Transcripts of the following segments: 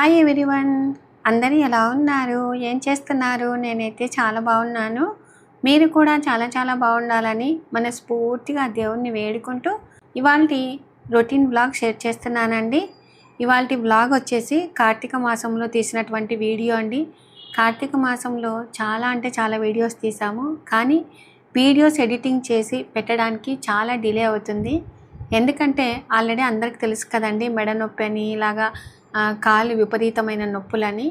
Hi everyone, అందరూ ఎలా ఉన్నారు? ఏం చేస్తున్నారు? నేనైతే చాలా బాగున్నాను. మీరు కూడా చాలా చాలా బాగుండాలని మనస్ఫూర్తిగా దేవుణ్ణి వేడుకుంటూ ఇవాళ రొటీన్ బ్లాగ్ షేర్ చేస్తున్నానండి. ఇవాళ బ్లాగ్ వచ్చేసి కార్తీక మాసంలో తీసినటువంటి వీడియో అండి. కార్తీక మాసంలో చాలా అంటే చాలా వీడియోస్ తీసాము. కానీ వీడియోస్ ఎడిటింగ్ చేసి పెట్టడానికి చాలా డిలే అవుతుంది. ఎందుకంటే ఆల్రెడీ అందరికి తెలుసు కదండి మెడ నొప్పి అని ఇలాగా కాలు విపరీతమైన నొప్పులని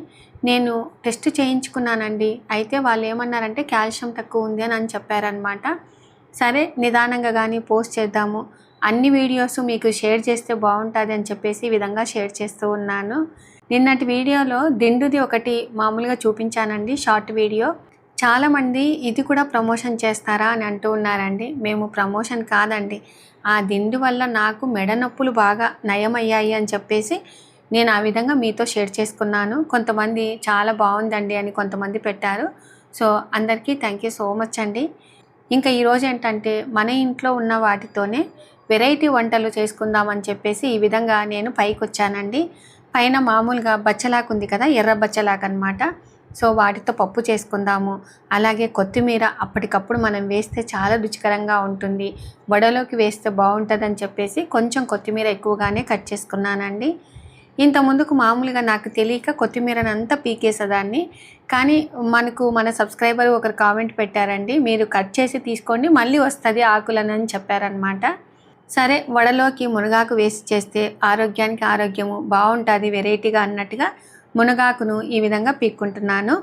నేను టెస్ట్ చేయించుకున్నానండి. అయితే వాళ్ళు ఏమన్నారంటే కాల్షియం తక్కువ ఉంది అని అని చెప్పారనమాట సరే నిదానంగా కానీ పోస్ట్ చేద్దాము. అన్ని వీడియోస్ మీకు షేర్ చేస్తే బాగుంటుంది అని చెప్పేసి ఈ విధంగా షేర్ చేస్తూ ఉన్నాను. నిన్నటి వీడియోలో దిండుది ఒకటి మామూలుగా చూపించానండి షార్ట్ వీడియో. చాలామంది ఇది కూడా ప్రమోషన్ చేస్తారా అని అంటూ ఉన్నారండి. మేము ప్రమోషన్ కాదండి. ఆ దిండు వల్ల నాకు మెడ నొప్పులు బాగా నయమయ్యాయి అని చెప్పేసి నేను ఆ విధంగా మీతో షేర్ చేసుకున్నాను. కొంతమంది చాలా బాగుందండి అని కొంతమంది పెట్టారు. సో అందరికీ థ్యాంక్ యూ సో మచ్ అండి. ఇంకా ఈరోజు ఏంటంటే మన ఇంట్లో ఉన్న వాటితోనే వెరైటీ వంటలు చేసుకుందామని చెప్పేసి ఈ విధంగా నేను పైకి వచ్చానండి. పైన మామూలుగా బచ్చలాకు ఉంది కదా ఎర్ర బచ్చలాకు అనమాట సో వాటితో పప్పు చేసుకుందాము. అలాగే కొత్తిమీర అప్పటికప్పుడు మనం వేస్తే చాలా రుచికరంగా ఉంటుంది. వడలోకి వేస్తే బాగుంటుందని చెప్పేసి కొంచెం కొత్తిమీర ఎక్కువగానే కట్ చేసుకున్నానండి. ఇంత ముందుకు మామూలుగా నాకు తెలియక కొత్తిమీరని అంతా పీకేసేదాన్ని. కానీ మనకు మన సబ్స్క్రైబర్ ఒకరు కామెంట్ పెట్టారండి మీరు కట్ చేసి తీసుకోండి మళ్ళీ వస్తుంది ఆకులను అని చెప్పారనమాట సరే వడలోకి మునగాకు వేసి చేస్తే ఆరోగ్యానికి ఆరోగ్యము బాగుంటుంది వెరైటీగా అన్నట్టుగా మునగాకును ఈ విధంగా పీక్కుంటున్నాను.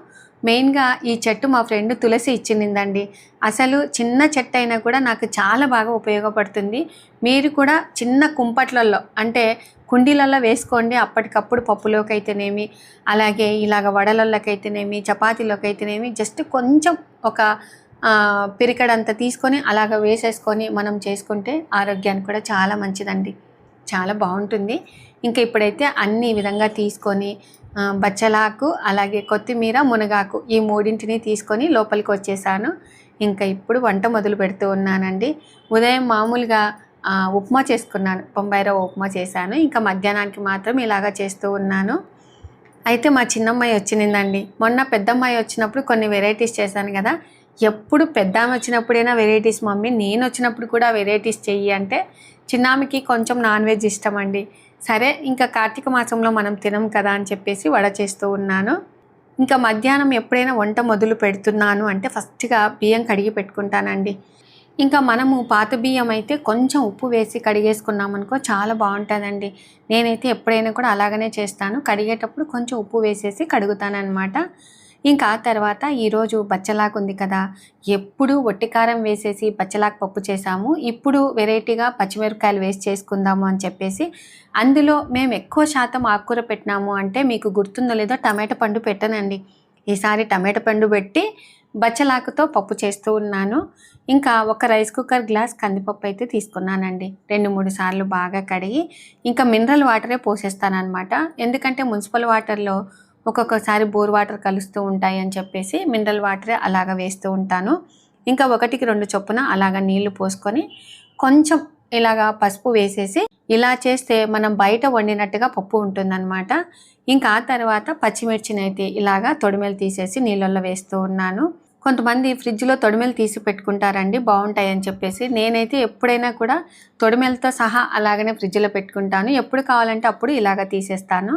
మెయిన్గా ఈ చెట్టు మా ఫ్రెండ్ తులసి ఇచ్చిందండి అసలు చిన్న చెట్టు అయినా కూడా నాకు చాలా బాగా ఉపయోగపడుతుంది. మీరు కూడా చిన్న కుంపట్లలో అంటే కుండీలలో వేసుకోండి. అప్పటికప్పుడు పప్పులోకి అయితేనేమి అలాగే ఇలాగ వడలలోకి అయితేనేమి చపాతీలోకి అయితేనేమి జస్ట్ కొంచెం ఒక పిరికడంతా పిరికడంత తీసుకొని అలాగ వేసేసుకొని మనం చేసుకుంటే ఆరోగ్యానికి కూడా చాలా మంచిదండి. చాలా బాగుంటుంది. ఇంకా ఇప్పుడైతే అన్ని విధంగా తీసుకొని బచ్చలాకు అలాగే కొత్తిమీర మునగాకు ఈ మూడింటిని తీసుకొని లోపలికి వచ్చేసాను ఇంకా ఇప్పుడు వంట మొదలు పెడుతూ ఉన్నానండి. ఉదయం మామూలుగా ఉప్మా చేసుకున్నాను. బొంబాయి రవ్వ ఉప్మా చేశాను. ఇంకా మధ్యాహ్నానికి మాత్రం ఇలాగా చేస్తూ ఉన్నాను. అయితే మా చిన్నమ్మాయి వచ్చిందండి మొన్న పెద్దమ్మాయి వచ్చినప్పుడు కొన్ని వెరైటీస్ చేశాను కదా. ఎప్పుడు పెద్దామె వచ్చినప్పుడైనా వెరైటీస్ మమ్మీ నేను వచ్చినప్పుడు కూడా వెరైటీస్ చెయ్యి అంటే చిన్నామికి కొంచెం నాన్ వెజ్ ఇష్టం అండి సరే ఇంకా కార్తీక మాసంలో మనం తినం కదా అని చెప్పేసి వడ చేస్తూ ఉన్నాను. ఇంకా మధ్యాహ్నం ఎప్పుడైనా వంట మొదలు పెడుతున్నాను అంటే ఫస్ట్గా బియ్యం కడిగి పెట్టుకుంటానండి. ఇంకా మనము పాత బియ్యం అయితే కొంచెం ఉప్పు వేసి కడిగేసుకున్నాం అనుకో చాలా బాగుంటుందండి. నేనైతే ఎప్పుడైనా కూడా అలాగనే చేస్తాను. కడిగేటప్పుడు కొంచెం ఉప్పు వేసేసి కడుగుతాను ఇంకా ఆ తర్వాత ఈరోజు బచ్చలాకు ఉంది కదా ఎప్పుడు ఒట్టికారం వేసేసి బచ్చలాకు పప్పు చేసాము. ఇప్పుడు వెరైటీగా పచ్చిమిరపకాయలు వేసి చేసుకుందాము అని చెప్పేసి అందులో మేము ఎక్కువ శాతం ఆకుకూర పెట్టినాము అంటే మీకు గుర్తుందో లేదో టమాటా పండు పెట్టనండి. ఈసారి టమాటా పండు పెట్టి బచ్చలాకుతో పప్పు చేస్తూ ఉన్నాను. ఇంకా ఒక రైస్ కుక్కర్ గ్లాస్ కందిపప్పు అయితే తీసుకున్నానండి. రెండు మూడు సార్లు బాగా కడిగి ఇంకా మినరల్ వాటరే పోసేస్తానమాట ఎందుకంటే మున్సిపల్ వాటర్లో ఒక్కొక్కసారి బోర్ వాటర్ కలుస్తూ ఉంటాయి అని చెప్పేసి మినరల్ వాటరే అలాగ వేస్తూ ఉంటాను. ఇంకా ఒకటికి రెండు చొప్పున అలాగ నీళ్ళు పోసుకొని కొంచెం ఇలాగా పసుపు వేసేసి ఇలా చేస్తే మనం బయట వండినట్టుగా పప్పు ఉంటుందన్నమాట. ఇంకా ఆ తర్వాత పచ్చిమిర్చిని అయితే ఇలాగా తొడిమెలు తీసేసి నీళ్ళల్లో వేస్తూ ఉన్నాను. కొంతమంది ఫ్రిడ్జ్లో తొడిమెలు తీసి పెట్టుకుంటారండి బాగుంటాయి అని చెప్పేసి. నేనైతే ఎప్పుడైనా కూడా తొడిమెలతో సహా అలాగనే ఫ్రిడ్జ్లో పెట్టుకుంటాను. ఎప్పుడు కావాలంటే అప్పుడు ఇలాగ తీసేస్తాను.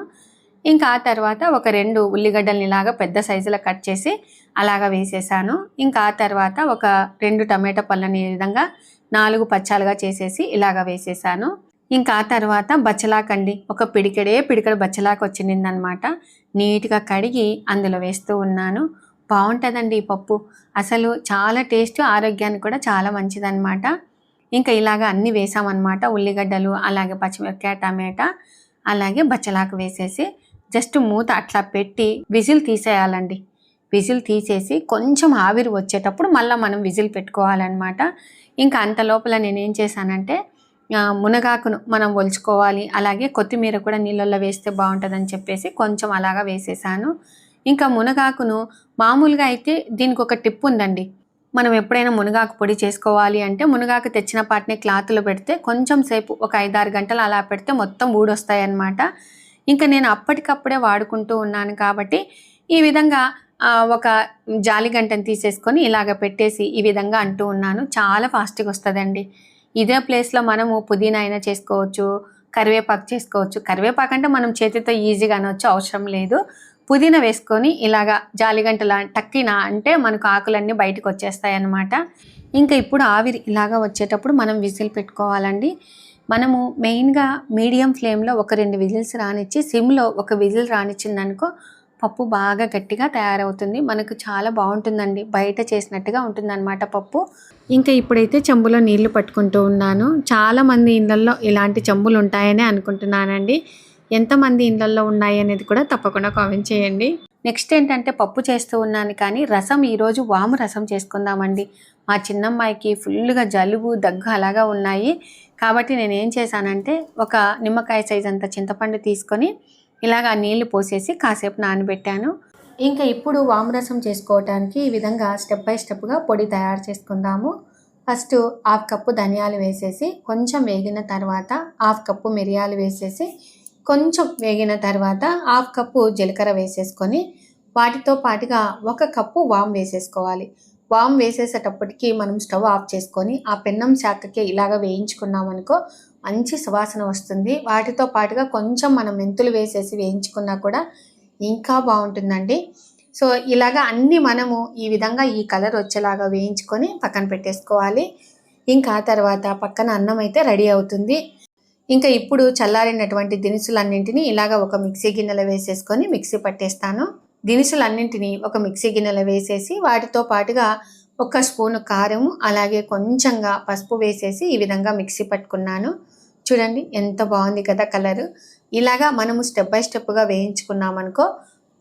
ఇంకా ఆ తర్వాత ఒక రెండు ఉల్లిగడ్డల్ని ఇలాగ పెద్ద సైజులో కట్ చేసి అలాగా వేసేసాను. ఇంకా ఆ తర్వాత ఒక రెండు టమాటా పళ్ళని ఈ విధంగా నాలుగు పచ్చాలుగా చేసేసి ఇలాగా వేసేసాను. ఇంకా ఆ తర్వాత బచ్చలాకండి ఒక పిడికెడే పిడికెడు బచ్చలాకు వచ్చిందనమాట. నీట్గా కడిగి అందులో వేస్తూ ఉన్నాను. బాగుంటుందండి ఈ పప్పు. అసలు చాలా టేస్ట్ ఆరోగ్యానికి కూడా చాలా మంచిదన్నమాట. ఇంకా ఇలాగ అన్నీ వేసామన్నమాట. ఉల్లిగడ్డలు అలాగే పచ్చిమిరపకాయ టమాటా అలాగే బచ్చలాకు వేసేసి జస్ట్ మూత అట్లా పెట్టి విజిల్ తీసేయాలండి. విజిల్ తీసేసి కొంచెం ఆవిరి వచ్చేటప్పుడు మళ్ళీ మనం విజిల్ పెట్టుకోవాలన్నమాట. ఇంకా అంత లోపల నేను ఏం చేశానంటే మునగాకును మనం ఒలుచుకోవాలి. అలాగే కొత్తిమీర కూడా నీళ్ళల్లో వేస్తే బాగుంటుందని చెప్పేసి కొంచెం అలాగా వేసేసాను. ఇంకా మునగాకును మామూలుగా అయితే దీనికి ఒక టిప్ ఉందండి. మనం ఎప్పుడైనా మునగాకు పొడి చేసుకోవాలి అంటే మునగాకు తెచ్చిన పాటిని క్లాత్లో పెడితే కొంచెం సేపు ఒక ఐదారు గంటలు అలా పెడితే మొత్తం ఊడొస్తాయి అన్నమాట ఇంకా నేను అప్పటికప్పుడే వాడుకుంటూ ఉన్నాను కాబట్టి ఈ విధంగా ఒక జాలి గంటను తీసేసుకొని ఇలాగ పెట్టేసి ఈ విధంగా అంటూ ఉన్నాను. చాలా ఫాస్ట్గా వస్తుందండి. ఇదే ప్లేస్లో మనము పుదీనా అయినా చేసుకోవచ్చు కరివేపాకు చేసుకోవచ్చు. కరివేపాకు అంటే మనం చేతితో ఈజీగా అనవచ్చు అవసరం లేదు. పుదీనా వేసుకొని ఇలాగా జాలిగంటలా టక్కిన అంటే మనకు ఆకులన్నీ బయటకు వచ్చేస్తాయి అన్నమాట ఇంకా ఇప్పుడు ఆవిరి ఇలాగా వచ్చేటప్పుడు మనం విజిల్ పెట్టుకోవాలండి. మనము మెయిన్గా మీడియం ఫ్లేమ్లో ఒక రెండు విజిల్స్ రానిచ్చి సిమ్లో ఒక విజిల్ రానిచ్చిందనుకో పప్పు బాగా గట్టిగా తయారవుతుంది. మనకు చాలా బాగుంటుందండి. బయట చేసినట్టుగా ఉంటుందన్నమాట పప్పు. ఇంకా ఇప్పుడైతే చెంబులో నీళ్ళు పట్టుకుంటూ ఉన్నాను. చాలామంది ఇళ్ళల్లో ఇలాంటి చెంబులు ఉంటాయనే అనుకుంటున్నానండి. ఎంతమంది ఇళ్ళల్లో ఉన్నాయి అనేది కూడా తప్పకుండా కామెంట్ చేయండి. నెక్స్ట్ ఏంటంటే పప్పు చేస్తూ ఉన్నాను కానీ రసం ఈరోజు వాము రసం చేసుకుందామండి. మా చిన్నమ్మాయికి ఫుల్గా జలుబు దగ్గు అలాగా ఉన్నాయి. కాబట్టి నేను ఏం చేశానంటే ఒక నిమ్మకాయ సైజ్ అంత చింతపండు తీసుకొని ఇలాగ నీళ్ళు పోసేసి కాసేపు నానబెట్టాను. ఇంకా ఇప్పుడు వామరసం చేసుకోవటానికి ఈ విధంగా స్టెప్ బై స్టెప్గా పొడి తయారు చేసుకుందాము. ఫస్ట్ హాఫ్ కప్పు ధనియాలు వేసేసి కొంచెం వేగిన తర్వాత హాఫ్ కప్పు మిరియాలు వేసేసి కొంచెం వేగిన తర్వాత హాఫ్ కప్పు జీలకర్ర వేసేసుకొని వాటితో పాటుగా ఒక కప్పు వామ్ వేసేసుకోవాలి. వామ్ వేసేసేటప్పటికి మనం స్టవ్ ఆఫ్ చేసుకొని ఆ పెన్నం శాఖకి ఇలాగ వేయించుకున్నామనుకో మంచి సువాసన వస్తుంది. వాటితో పాటుగా కొంచెం మనం మెంతులు వేసేసి వేయించుకున్నా కూడా ఇంకా బాగుంటుందండి. సో ఇలాగా అన్ని మనము ఈ విధంగా ఈ కలర్ వచ్చేలాగా వేయించుకొని పక్కన పెట్టేసుకోవాలి. ఇంకా తర్వాత పక్కన అన్నం అయితే రెడీ అవుతుంది. ఇంకా ఇప్పుడు చల్లారినటువంటి దినుసులన్నింటినీ ఇలాగ ఒక మిక్సీ గిన్నెలో వేసేసుకొని మిక్సీ పట్టేస్తాను. దినుసులన్నింటినీ ఒక మిక్సీ గిన్నెలో వేసేసి వాటితో పాటుగా ఒక స్పూను కారం అలాగే కొంచెంగా పసుపు వేసేసి ఈ విధంగా మిక్సీ పట్టుకున్నాను. చూడండి ఎంత బాగుంది కదా కలరు. ఇలాగా మనము స్టెప్ బై స్టెప్గా వేయించుకున్నామనుకో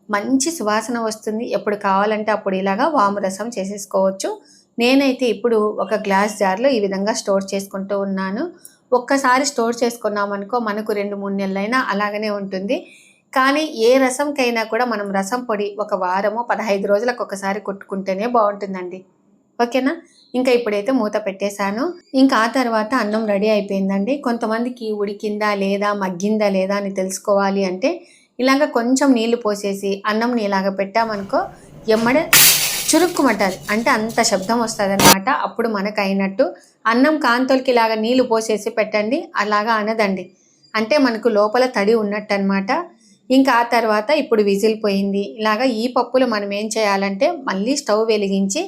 మంచి సువాసన వస్తుంది. ఎప్పుడు కావాలంటే అప్పుడు ఇలాగా వాము రసం చేసేసుకోవచ్చు. నేనైతే ఇప్పుడు ఒక గ్లాస్ జార్లో ఈ విధంగా స్టోర్ చేసుకుంటూ ఉన్నాను. ఒక్కసారి స్టోర్ చేసుకున్నామనుకో మనకు రెండు మూడు నెలలైనా అలాగనే ఉంటుంది. కానీ ఏ రసంకైనా కూడా మనం రసం పొడి ఒక వారమో పదహైదు రోజులకు ఒకసారి కొట్టుకుంటేనే బాగుంటుందండి. ఓకేనా? ఇంకా ఇప్పుడైతే మూత పెట్టేశాను. ఇంకా ఆ తర్వాత అన్నం రెడీ అయిపోయిందండి. కొంతమందికి ఉడికిందా లేదా మగ్గిందా లేదా అని తెలుసుకోవాలి అంటే ఇలాగ కొంచెం నీళ్ళు పోసేసి అన్నం ఇలాగ పెట్టామనుకో ఎమ్మడే చురుక్కుమంటది అంటే అంత శబ్దం వస్తుంది అనమాట అప్పుడు మనకైనట్టు అన్నం కాంతోలకి ఇలాగ నీళ్ళు పోసేసి పెట్టండి అలాగా అనదండి. అంటే మనకు లోపల తడి ఉన్నట్టు అనమాట ఇంకా ఆ తర్వాత ఇప్పుడు విజిల్ పోయింది ఇలాగా ఈ పప్పులు మనం ఏం చేయాలంటే మళ్ళీ స్టవ్ వెలిగించి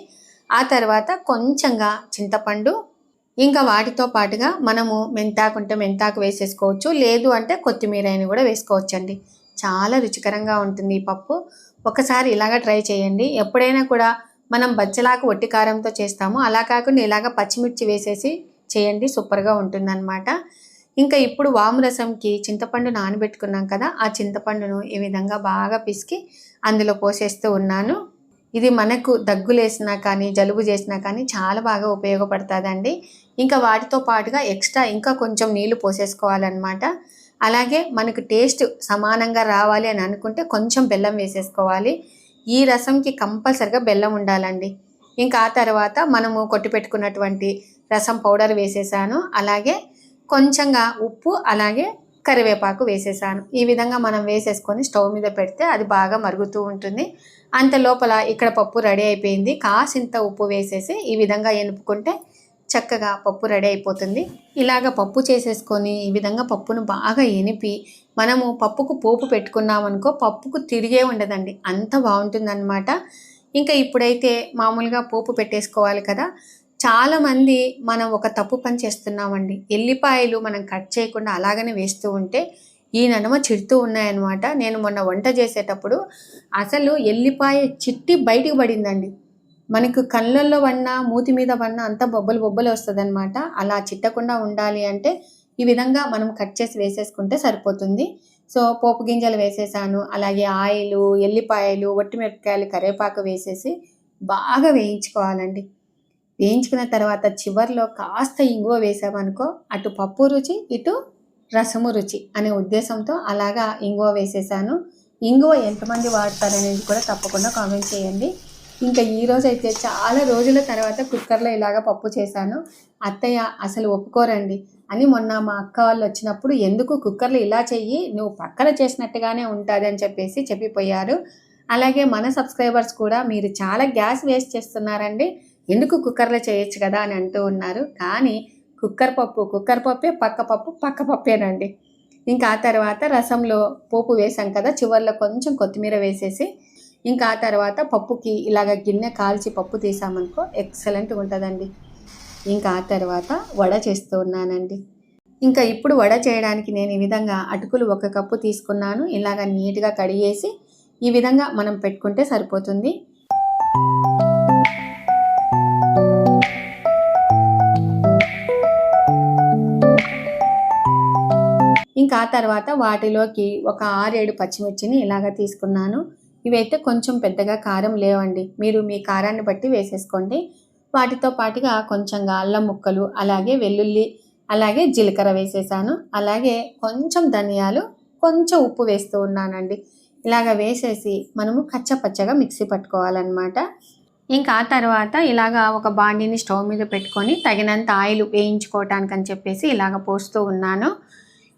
ఆ తర్వాత కొంచెంగా చింతపండు ఇంకా వాటితో పాటుగా మనము మెంతాకు ఉంటే మెంతాకు వేసేసుకోవచ్చు. లేదు అంటే కొత్తిమీర అయిన కూడా వేసుకోవచ్చండి. చాలా రుచికరంగా ఉంటుంది ఈ పప్పు. ఒకసారి ఇలాగ ట్రై చేయండి. ఎప్పుడైనా కూడా మనం బచ్చలాకు వట్టి కారంతో చేస్తాము. అలా కాకుండా ఇలాగ పచ్చిమిర్చి వేసేసి చేయండి. సూపర్గా ఉంటుందన్నమాట. ఇంకా ఇప్పుడు వాము రసంకి చింతపండు నానబెట్టుకున్నాం కదా ఆ చింతపండును ఈ విధంగా బాగా పిసికి అందులో పోసేస్తూ ఉన్నాను. ఇది మనకు దగ్గులేసినా కానీ జలుబు చేసినా కానీ చాలా బాగా ఉపయోగపడుతుందండి. ఇంకా వాటితో పాటుగా ఎక్స్ట్రా ఇంకా కొంచెం నీళ్ళు పోసేసుకోవాలన్నమాట. అలాగే మనకు టేస్ట్ సమానంగా రావాలి అని అనుకుంటే కొంచెం బెల్లం వేసేసుకోవాలి. ఈ రసంకి కంపల్సరిగా బెల్లం ఉండాలండి. ఇంకా ఆ తర్వాత మనము కొట్టి పెట్టుకున్నటువంటి రసం పౌడర్ వేసేసాను. అలాగే కొంచెంగా ఉప్పు అలాగే కరివేపాకు వేసేసాను. ఈ విధంగా మనం వేసేసుకొని స్టవ్ మీద పెడితే అది బాగా మరుగుతూ ఉంటుంది. అంత లోపల ఇక్కడ పప్పు రెడీ అయిపోయింది. కాసింత ఉప్పు వేసేసి ఈ విధంగా ఎనుపుకుంటే చక్కగా పప్పు రెడీ అయిపోతుంది. ఇలాగ పప్పు చేసేసుకొని ఈ విధంగా పప్పును బాగా ఎనిపి మనము పప్పుకు పోపు పెట్టుకున్నామనుకో పప్పుకు తిరిగే ఉండదండి. అంత బాగుంటుందన్నమాట. ఇంకా ఇప్పుడైతే మామూలుగా పోపు పెట్టేసుకోవాలి కదా. చాలామంది మనం ఒక తప్పు పని చేస్తున్నామండి. ఎల్లిపాయలు మనం కట్ చేయకుండా అలాగనే వేస్తూ ఉంటే ఈ నడుమ చిడుతూ ఉన్నాయన్నమాట. నేను మొన్న వంట చేసేటప్పుడు అసలు ఎల్లిపాయ చిట్టి బయటికి పడిందండి. మనకు కళ్ళల్లో పడినా మూతి మీద పడినా అంతా బొబ్బలు బొబ్బలు వస్తుంది అలా చిట్టకుండా ఉండాలి అంటే ఈ విధంగా మనం కట్ చేసి వేసేసుకుంటే సరిపోతుంది. సో పోపు గింజలు వేసేసాను. అలాగే ఆయిలు ఎల్లిపాయలు ఒట్టిమిరపకాయలు కరివేపాకు వేసేసి బాగా వేయించుకోవాలండి. వేయించుకున్న తర్వాత చివర్లో కాస్త ఇంగువ వేసామనుకో అటు పప్పు రుచి ఇటు రసము రుచి అనే ఉద్దేశంతో అలాగా ఇంగువ వేసేసాను. ఇంగువ ఎంతమంది వాడతారనేది కూడా తప్పకుండా కామెంట్ చేయండి. ఇంకా ఈరోజు అయితే చాలా రోజుల తర్వాత కుక్కర్లో ఇలాగ పప్పు చేశాను. అత్తయ్య అసలు ఒప్పుకోరండి అని మొన్న మా అక్క వాళ్ళు వచ్చినప్పుడు ఎందుకు కుక్కర్లో ఇలా చెయ్యి? నువ్వు పక్కన చేసినట్టుగానే ఉంటుంది అని చెప్పేసి చెప్పిపోయారు. అలాగే మన సబ్స్క్రైబర్స్ కూడా మీరు చాలా గ్యాస్ వేస్ట్ చేస్తున్నారండి. ఎందుకు కుక్కర్లో చేయొచ్చు కదా అని అంటూ ఉన్నారు. కానీ కుక్కర్ పప్పు కుక్కర్ పప్పే పక్క పప్పు పక్క పప్పేనండి. ఇంకా ఆ తర్వాత రసంలో పోపు వేసాం కదా చివర్లో కొంచెం కొత్తిమీర వేసేసి ఇంకా ఆ తర్వాత పప్పుకి ఇలాగ గిన్నె కాల్చి పప్పు తీసామనుకో ఎక్సలెంట్గా ఉంటుందండి. ఇంకా ఆ తర్వాత వడ చేస్తూ ఉన్నానండి. ఇంకా ఇప్పుడు వడ చేయడానికి నేను ఈ విధంగా అటుకులు ఒక కప్పు తీసుకున్నాను. ఇలాగ నీట్గా కడిగేసి ఈ విధంగా మనం పెట్టుకుంటే సరిపోతుంది. ఇంకా ఆ తర్వాత వాటిలోకి ఒక ఆరేడు పచ్చిమిర్చిని ఇలాగ తీసుకున్నాను. ఇవైతే కొంచెం పెద్దగా కారం లేవండి. మీరు మీ కారాన్ని బట్టి వేసేసుకోండి. వాటితో పాటుగా కొంచెంగా అల్లం ముక్కలు అలాగే వెల్లుల్లి అలాగే జీలకర్ర వేసేసాను. అలాగే కొంచెం ధనియాలు కొంచెం ఉప్పు వేస్తూ ఉన్నానండి. ఇలాగ వేసేసి మనము కచ్చపచ్చగా మిక్సీ పట్టుకోవాలన్నమాట. ఇంకా ఆ తర్వాత ఇలాగ ఒక బాండిని స్టవ్ మీద పెట్టుకొని తగినంత ఆయిల్ వేయించుకోవటానికి అని చెప్పేసి ఇలాగ పోస్తూ ఉన్నాను.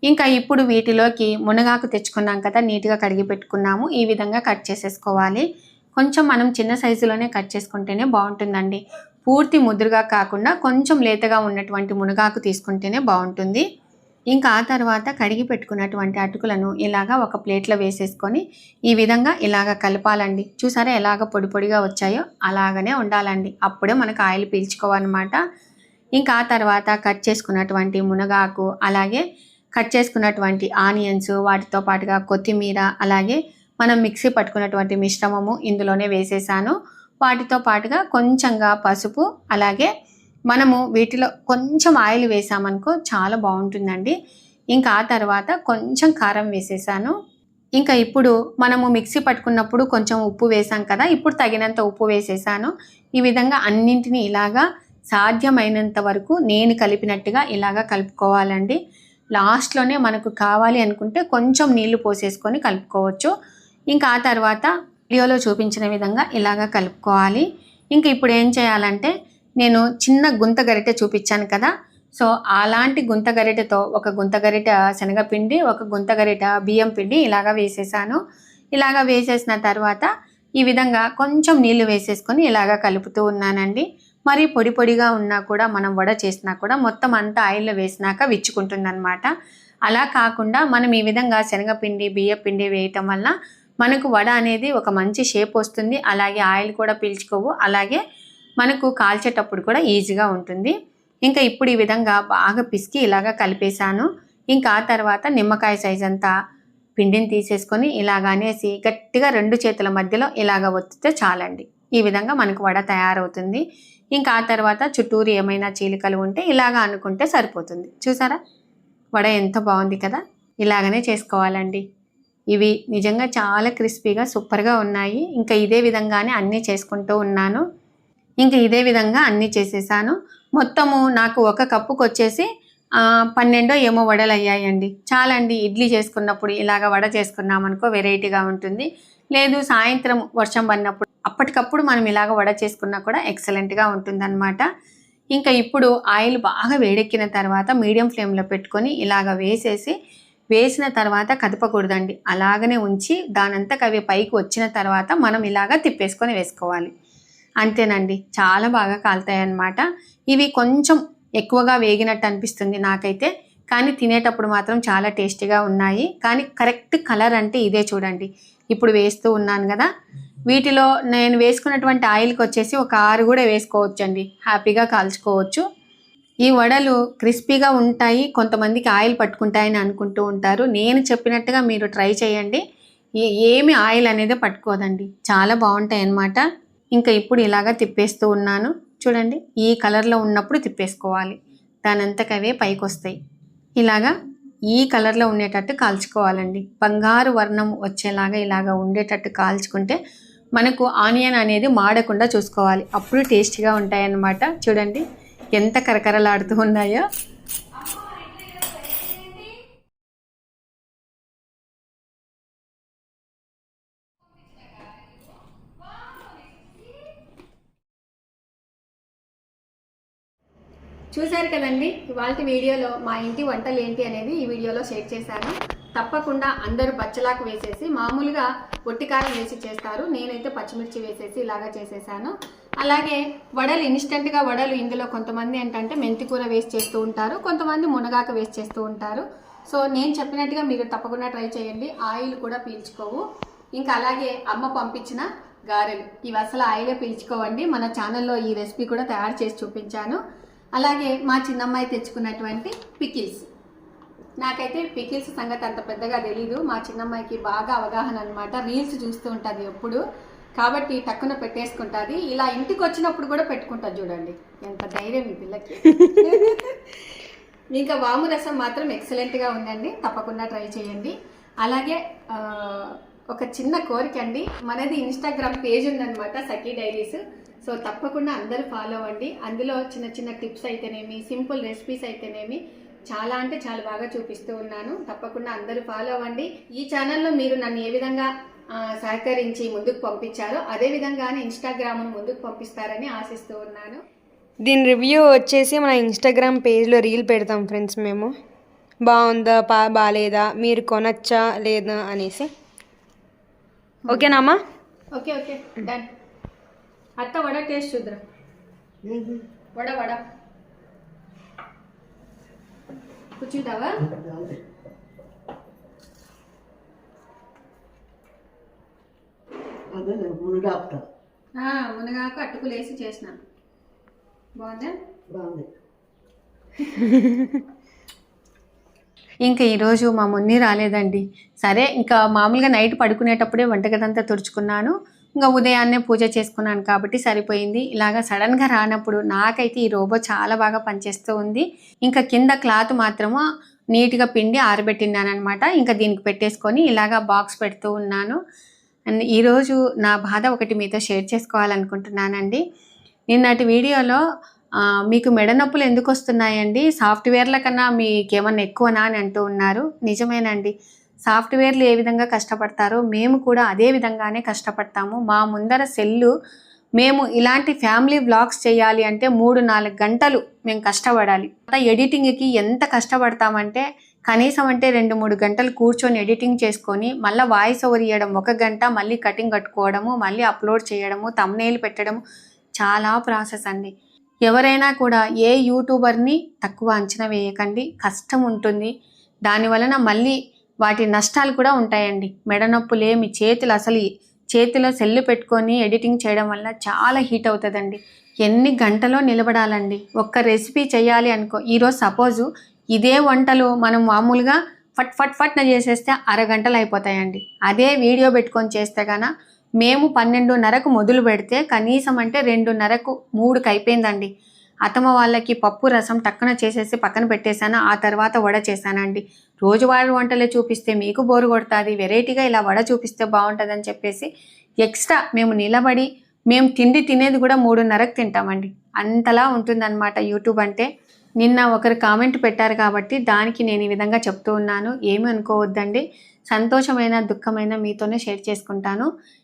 ఇంకా ఇప్పుడు వీటిలోకి మునగాకు తెచ్చుకున్నాం కదా నీట్గా కడిగి పెట్టుకున్నాము. ఈ విధంగా కట్ చేసేసుకోవాలి. కొంచెం మనం చిన్న సైజులోనే కట్ చేసుకుంటేనే బాగుంటుందండి. పూర్తి ముదురుగా కాకుండా కొంచెం లేతగా ఉన్నటువంటి మునగాకు తీసుకుంటేనే బాగుంటుంది. ఇంకా ఆ తర్వాత కడిగి పెట్టుకున్నటువంటి అటుకులను ఇలాగా ఒక ప్లేట్లో వేసేసుకొని ఈ విధంగా ఇలాగ కలపాలండి. చూసారా ఎలాగ పొడి పొడిగా వచ్చాయో? అలాగనే ఉండాలండి. అప్పుడే మనకు ఆయిల్ పీల్చుకోవాలన్నమాట ఇంకా ఆ తర్వాత కట్ చేసుకున్నటువంటి మునగాకు అలాగే కట్ చేసుకున్నటువంటి ఆనియన్స్ వాటితో పాటుగా కొత్తిమీర అలాగే మనం మిక్సీ పట్టుకున్నటువంటి మిశ్రమము ఇందులోనే వేసేసాను. వాటితో పాటుగా కొంచెంగా పసుపు అలాగే మనము వీటిలో కొంచెం ఆయిల్ వేసామనుకో చాలా బాగుంటుందండి. ఇంకా ఆ తర్వాత కొంచెం కారం వేసేసాను. ఇంకా ఇప్పుడు మనము మిక్సీ పట్టుకున్నప్పుడు కొంచెం ఉప్పు వేసాం కదా ఇప్పుడు తగినంత ఉప్పు వేసేసాను. ఈ విధంగా అన్నింటినీ ఇలాగా సాధ్యమైనంత వరకు నేను కలిపినట్టుగా ఇలాగా కలుపుకోవాలండి. లాస్ట్లోనే మనకు కావాలి అనుకుంటే కొంచెం నీళ్ళు పోసేసుకొని కలుపుకోవచ్చు. ఇంకా ఆ తర్వాత వీడియోలో చూపించిన విధంగా ఇలాగ కలుపుకోవాలి. ఇంకా ఇప్పుడు ఏం చేయాలంటే నేను చిన్న గుంత గరిటె చూపించాను కదా. సో అలాంటి గుంత గరిటెతో ఒక గుంత గరిట శనగపిండి ఒక గుంత గరిట బియ్యం పిండి ఇలాగ వేసేసాను. ఇలాగ వేసేసిన తర్వాత ఈ విధంగా కొంచెం నీళ్ళు వేసేసుకొని ఇలాగ కలుపుతూ ఉన్నానండి. మరి పొడి పొడిగా ఉన్నా కూడా మనం వడ చేసినా కూడా మొత్తం అంతా ఆయిల్లో వేసినాక విచ్చుకుంటుంది అనమాట అలా కాకుండా మనం ఈ విధంగా శనగపిండి బియ్యపిండి వేయటం వల్ల మనకు వడ అనేది ఒక మంచి షేప్ వస్తుంది. అలాగే ఆయిల్ కూడా పీల్చుకోవు. అలాగే మనకు కాల్చేటప్పుడు కూడా ఈజీగా ఉంటుంది. ఇంకా ఇప్పుడు ఈ విధంగా బాగా పిసికి ఇలాగ కలిపేశాను. ఇంకా ఆ తర్వాత నిమ్మకాయ సైజ్ అంతా పిండిని తీసేసుకొని ఇలాగ అనేసి గట్టిగా రెండు చేతుల మధ్యలో ఇలాగ ఒత్తితే చాలండి. ఈ విధంగా మనకు వడ తయారవుతుంది. ఇంకా ఆ తర్వాత చుట్టూరు ఏమైనా చీలికలు ఉంటే ఇలాగ అనుకుంటే సరిపోతుంది. చూసారా? వడ ఎంత బాగుంది కదా? ఇలాగనే చేసుకోవాలండి. ఇవి నిజంగా చాలా క్రిస్పీగా సూపర్గా ఉన్నాయి. ఇంకా ఇదే విధంగానే అన్నీ చేసుకుంటూ ఉన్నాను. ఇంకా ఇదే విధంగా అన్నీ చేసేసాను. మొత్తము నాకు ఒక కప్పుకు వచ్చేసి పన్నెండో ఏమో వడలు అయ్యాయండి చాలండి ఇడ్లీ చేసుకున్నప్పుడు ఇలాగ వడ చేసుకున్నామనుకో వెరైటీగా ఉంటుంది. లేదు సాయంత్రం వర్షం పడినప్పుడు అప్పటికప్పుడు మనం ఇలాగ వడ చేసుకున్నా కూడా ఎక్సలెంట్గా ఉంటుందన్నమాట. ఇంకా ఇప్పుడు ఆయిల్ బాగా వేడెక్కిన తర్వాత మీడియం ఫ్లేమ్లో పెట్టుకొని ఇలాగ వేసేసి వేసిన తర్వాత కదపకూడదండి. అలాగనే ఉంచి దానంతకు అవి పైకి వచ్చిన తర్వాత మనం ఇలాగ తిప్పేసుకొని వేసుకోవాలి. అంతేనండి. చాలా బాగా కాలుతాయి అన్నమాట ఇవి కొంచెం ఎక్కువగా వేగినట్టు అనిపిస్తుంది నాకైతే. కానీ తినేటప్పుడు మాత్రం చాలా టేస్టీగా ఉన్నాయి. కానీ కరెక్ట్ కలర్ అంటే ఇదే చూడండి. ఇప్పుడు వేస్తూ ఉన్నాను కదా. వీటిలో నేను వేసుకున్నటువంటి ఆయిల్కి వచ్చేసి ఒక ఆరు కూడా వేసుకోవచ్చండి. హ్యాపీగా కాల్చుకోవచ్చు. ఈ వడలు క్రిస్పీగా ఉంటాయి. కొంతమందికి ఆయిల్ పట్టుకుంటాయని అనుకుంటూ ఉంటారు. నేను చెప్పినట్టుగా మీరు ట్రై చేయండి. ఏమి ఆయిల్ అనేది పట్టుకోదండి. చాలా బాగుంటాయి అన్నమాట ఇంకా ఇప్పుడు ఇలాగా తిప్పేస్తూ ఉన్నాను. చూడండి ఈ కలర్లో ఉన్నప్పుడు తిప్పేసుకోవాలి. దానంతకవే పైకి వస్తాయి ఇలాగా ఈ కలర్లో ఉండేటట్టు కాల్చుకోవాలండి. బంగారు వర్ణం వచ్చేలాగా ఇలాగ ఉండేటట్టు కాల్చుకుంటే మనకు ఆనియన్ అనేది మాడకుండా చూసుకోవాలి. అప్పుడు టేస్టీగా ఉంటాయన్నమాట. చూడండి ఎంత కరకరలాడుతూ ఉన్నాయో. చూశారు కదండి ఇవాళ వీడియోలో మా ఇంటి వంటలు ఏంటి అనేది ఈ వీడియోలో షేర్ చేశాను. తప్పకుండా అందరూ బచ్చలాకు వేసేసి మామూలుగా ఒట్టికారం వేసి చేస్తారు. నేనైతే పచ్చిమిర్చి వేసేసి ఇలాగా చేసేసాను. అలాగే వడలు ఇన్స్టెంట్గా వడలు ఇందులో కొంతమంది ఏంటంటే మెంతి కూర వేసి చేస్తూ ఉంటారు కొంతమంది మునగాక వేసి చేస్తూ ఉంటారు. సో నేను చెప్పినట్టుగా మీరు తప్పకుండా ట్రై చేయండి. ఆయిల్ కూడా పీల్చుకోవు. ఇంకా అలాగే అమ్మ పంపించిన గారెలు. ఇవి అసలు ఆయిలే పీల్చుకోవండి. మన ఛానల్లో ఈ రెసిపీ కూడా తయారు చేసి చూపించాను. అలాగే మా చిన్నమ్మాయి తెచ్చుకున్నటువంటి పికిల్స్. నాకైతే పికిల్స్ సంగతి అంత పెద్దగా తెలీదు. మా చిన్నమ్మాయికి బాగా అవగాహన అనమాట రీల్స్ చూస్తూ ఉంటుంది ఎప్పుడు. కాబట్టి టక్కున పెట్టేసుకుంటుంది. ఇలా ఇంటికి వచ్చినప్పుడు కూడా పెట్టుకుంటుంది చూడండి. ఎంత ధైర్యం ఈ పిల్లకి. ఇంకా వాము రసం మాత్రం ఎక్సలెంట్గా ఉందండి. తప్పకుండా ట్రై చేయండి. అలాగే ఒక చిన్న కోరిక అండి. మనది ఇన్స్టాగ్రామ్ పేజ్ ఉందన్నమాట సఖీ డైరీస్. సో తప్పకుండా అందరూ ఫాలో అవ్వండి. అందులో చిన్న చిన్న టిప్స్ అయితేనేమి సింపుల్ రెసిపీస్ అయితేనేమి చాలా అంటే చాలా బాగా చూపిస్తూ ఉన్నాను. తప్పకుండా అందరూ ఫాలో అవ్వండి. ఈ ఛానల్లో మీరు నన్ను ఏ విధంగా సహకరించి ముందుకు పంపించారో అదే విధంగానే ఇన్స్టాగ్రామ్ను ముందుకు పంపిస్తారని ఆశిస్తూ ఉన్నాను. దీని రివ్యూ వచ్చేసి మన ఇన్స్టాగ్రామ్ పేజ్లో రీల్ పెడతాం ఫ్రెండ్స్ మేము. బాగుందా బా బాగాలేదా మీరు కొనచ్చా లేదా అనేసి. ఓకేనామా ఓకే ఓకే. డన్ అత్త వడ టేస్ట్ చూద్దాం వడ వడ. కూర్చుంటావా? అదే ఆ, మునగాకు అటుకులు వేసి చేసిన. బాగుందా? బాగుంది. ఇంకా ఈరోజు మా మున్ని రాలేదండి. సరే ఇంకా మామూలుగా నైట్ పడుకునేటప్పుడే వంటగదంతా తుడుచుకున్నాను. ఇంకా ఉదయాన్నే పూజ చేసుకున్నాను కాబట్టి సరిపోయింది. ఇలాగా సడన్గా రానప్పుడు నాకైతే ఈ రోబో చాలా బాగా పనిచేస్తూ ఉంది. ఇంకా కింద క్లాత్ మాత్రము నీట్గా పిండి ఆరబెట్టినాను అనమాట ఇంకా దీనికి పెట్టేసుకొని ఇలాగా బాక్స్ పెడుతూ ఉన్నాను. అండ్ ఈరోజు నా బాధ ఒకటి మీతో షేర్ చేసుకోవాలనుకుంటున్నానండి. నిన్నటి వీడియోలో మీకు మెడ నొప్పులు ఎందుకు వస్తున్నాయండి? సాఫ్ట్వేర్ల కన్నా మీకేమన్నా ఎక్కువనా అని అంటూ ఉన్నారు. నిజమేనండి. సాఫ్ట్వేర్లు ఏ విధంగా కష్టపడతారో మేము కూడా అదే విధంగానే కష్టపడతాము. మా ముందర సెల్లు మేము ఇలాంటి ఫ్యామిలీ బ్లాగ్స్ చేయాలి అంటే మూడు నాలుగు గంటలు మేము కష్టపడాలి. ఎడిటింగ్కి ఎంత కష్టపడతామంటే కనీసం అంటే రెండు మూడు గంటలు కూర్చొని ఎడిటింగ్ చేసుకొని మళ్ళీ వాయిస్ ఓవర్ ఇవ్వడం ఒక గంట మళ్ళీ కటింగ్ కట్టుకోవడము మళ్ళీ అప్లోడ్ చేయడము తమ్నేలు పెట్టడము చాలా ప్రాసెస్ అండి. ఎవరైనా కూడా ఏ యూట్యూబర్ని తక్కువ అంచనా వేయకండి కష్టం ఉంటుంది. దాని వలన మళ్ళీ వాటి నష్టాలు కూడా ఉంటాయండి. మెడనొప్పులేమి చేతులు అసలు చేతిలో సెల్లు పెట్టుకొని ఎడిటింగ్ చేయడం వల్ల చాలా హీట్ అవుతుందండి. ఎన్ని గంటలో నిలబడాలండి? ఒక్క రెసిపీ చేయాలి అనుకో. ఈరోజు సపోజు ఇదే వంటలు మనం మామూలుగా ఫట్ ఫట్ ఫట్న చేసేస్తే అరగంటలు అయిపోతాయండి. అదే వీడియో పెట్టుకొని చేస్తే గాన మేము పన్నెండున్నరకు మొదలు పెడితే కనీసం అంటే రెండున్నరకు మూడుకి అయిపోయిందండి. అతమ వాళ్ళకి పప్పు రసం టక్కన చేసేసి పక్కన పెట్టేశాను. ఆ తర్వాత వడ చేశానండి. రోజువారి వంటలే చూపిస్తే మీకు బోరు కొడుతుంది. వెరైటీగా ఇలా వడ చూపిస్తే బాగుంటుందని చెప్పేసి ఎక్స్ట్రా మేము నిలబడి మేము తిండి తినేది కూడా మూడున్నరకు తింటామండి. అంతలా ఉంటుందన్నమాట యూట్యూబ్ అంటే. నిన్న ఒకరు కామెంట్ పెట్టారు కాబట్టి దానికి నేను ఈ విధంగా చెప్తూ ఉన్నాను. ఏమి అనుకోవద్దండి. సంతోషమైన దుఃఖమైన మీతోనే షేర్ చేసుకుంటాను.